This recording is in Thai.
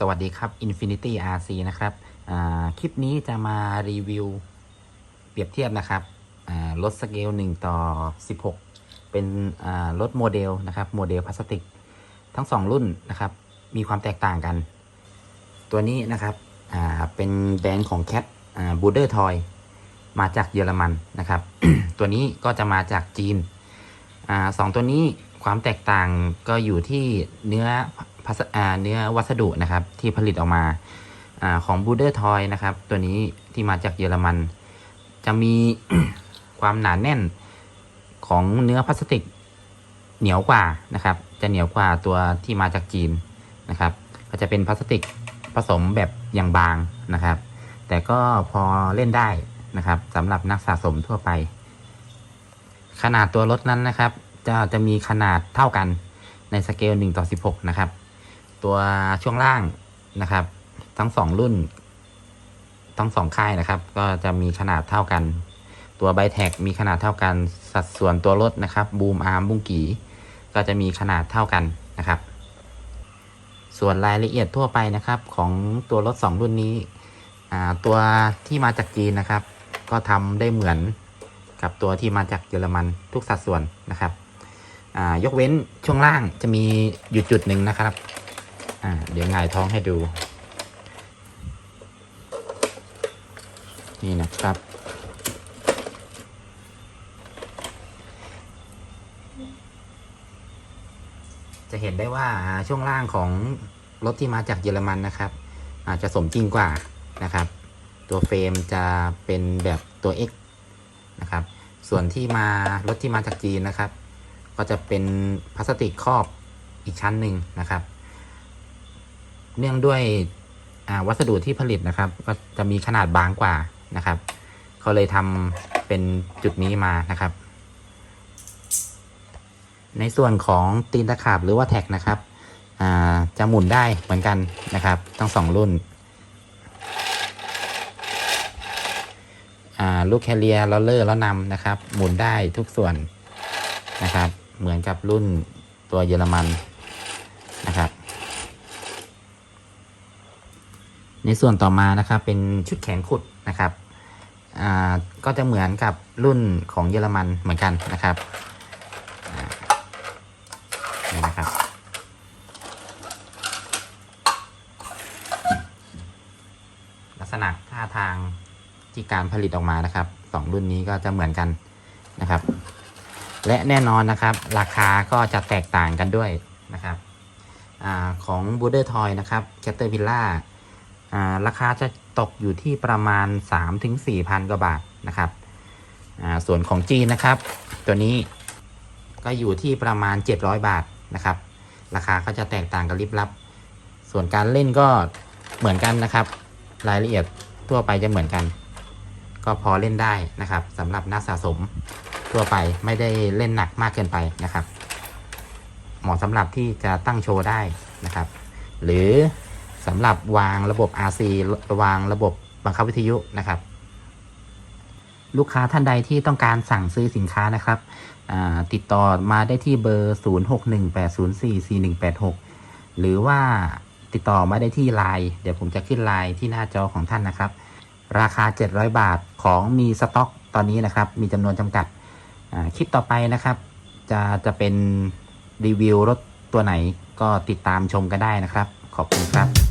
สวัสดีครับ Infinity RC นะครับคลิปนี้จะมารีวิว เปรียบเทียบนะครับรถสเกล 1 ต่อ 16 เป็นรถโมเดลนะครับโมเดลพลาสติก ทั้ง 2 รุ่นนะครับ มีความแตกต่างกัน ตัวนี้นะครับเป็นแบรนด์ของ Cat อ่าบูเดอร์ทอยมาจากเยอรมันนะครับ ตัวนี้ก็จะมาจากจีนอสองตัวนี้ความแตกต่างก็อยู่ที่เนื้อ เนื้อวัสดุนะครับ ที่ผลิตออกมาอของบูเดอร์ทอยนะครับ ตัวนี้ที่มาจากเยอรมัน จะมีความหนาแน่นของเนื้อพลาสติกเหนียวกว่านะครับ จะเหนียวกว่าตัวที่มาจากจีนนะครับ ก็จะเป็นพลาสติกผสมแบบอย่างบางนะครับ แต่ก็พอเล่นได้นะครับสำหรับนักสะสมทั่วไป ขนาดตัวรถนั้นนะครับ จะจะมีขนาดเท่ากันในสเกล1ต่อ16 นะครับ ตัวช่วงล่างนะครับ ทั้งสองรุ่น ทั้งสองค่ายนะครับ ก็จะมีขนาดเท่ากัน ตัวไบแท็กมีขนาดเท่ากัน สัดส่วนตัวรถนะครับบูมอาร์มบุ้งกีก็จะมีขนาดเท่ากันนะครับ ส่วนรายละเอียดทั่วไปนะครับ ของตัวรถ 2 รุ่นนี้อ่าตัวที่มาจากจีนนะครับ ก็ทำได้เหมือนกับตัวที่มาจากเยอรมันทุกสัดส่วนนะครับอ่ายกเว้นช่วงล่างจะมีอยู่จุดหนึ่งนะครับ อ่าเดี๋ยวงายท้องให้ดู นี่นะครับ จะเห็นได้ว่าอ่าช่วงล่างของรถที่มาจากเยอรมันนะครับ อาจจะสมจริงกว่านะครับ ตัวเฟรมจะเป็นแบบตัว X นะครับ ส่วนที่มารถที่มาจากจีนนะครับ ก็จะเป็นพลาสติกครอบอีกชั้นหนึ่งนะครับ เนื่องด้วยวัสดุที่ผลิตนะครับ ก็จะมีขนาดบางกว่านะครับเขาเลยทำเป็นจุดนี้มานะครับ ในส่วนของตีนตะขาบหรือว่าแท็กนะครับจะหมุนได้เหมือนกันนะครับทั้งสองรุ่นลูกแคเรียลอเลอร์แล้วนำนะครับ หมุนได้ทุกส่วนนะครับ เหมือนกับรุ่นตัวเยอรมันนะครับ ในส่วนต่อมานะครับเป็นชุดแขนขุดนะครับอ่าก็จะเหมือนกับรุ่นของเยอรมันเหมือนกันนะครับนี่นะครับลักษณะท่าทางที่การผลิตออกมานะครับสองรุ่นนี้ก็จะเหมือนกันนะครับ และแน่นอนนะครับ ราคาก็จะแตกต่างกันด้วยนะครับอาของบูเดอร์ทอยนะครับแคตเตอร์วิลล่า ราคาจะตกอยู่ที่ประมาณ 3-4พันกว่าบาทนะครับส่วนของจีนนะครับ ตัวนี้ก็อยู่ที่ประมาณ 700 บาทนะครับ ราคาก็จะแตกต่างกันลิบลับ ส่วนการเล่นก็เหมือนกันนะครับ รายละเอียดทั่วไปจะเหมือนกัน ก็พอเล่นได้นะครับสำหรับนักสะสมทั่วไปไม่ได้เล่นหนักมากเกินไปนะครับ เหมาะสำหรับที่จะตั้งโชว์ได้นะครับ หรือ สำหรับวางระบบ RC วางระบบบังคับวิทยุนะครับ ลูกค้าท่านใดที่ต้องการสั่งซื้อสินค้านะครับติดต่อมาได้ที่เบอร์ 0618044186 หรือว่าติดต่อมาได้ที่ไลน์เดี๋ยวผมจะขึ้นไลน์ที่หน้าจอของท่านนะครับ ราคา 700 บาทของมีสต็อกตอนนี้นะครับ มีจำนวนจำกัดคลิปต่อไปนะครับ จะจะเป็นรีวิวรถตัวไหนก็ติดตามชมกันได้นะครับ ขอบคุณครับ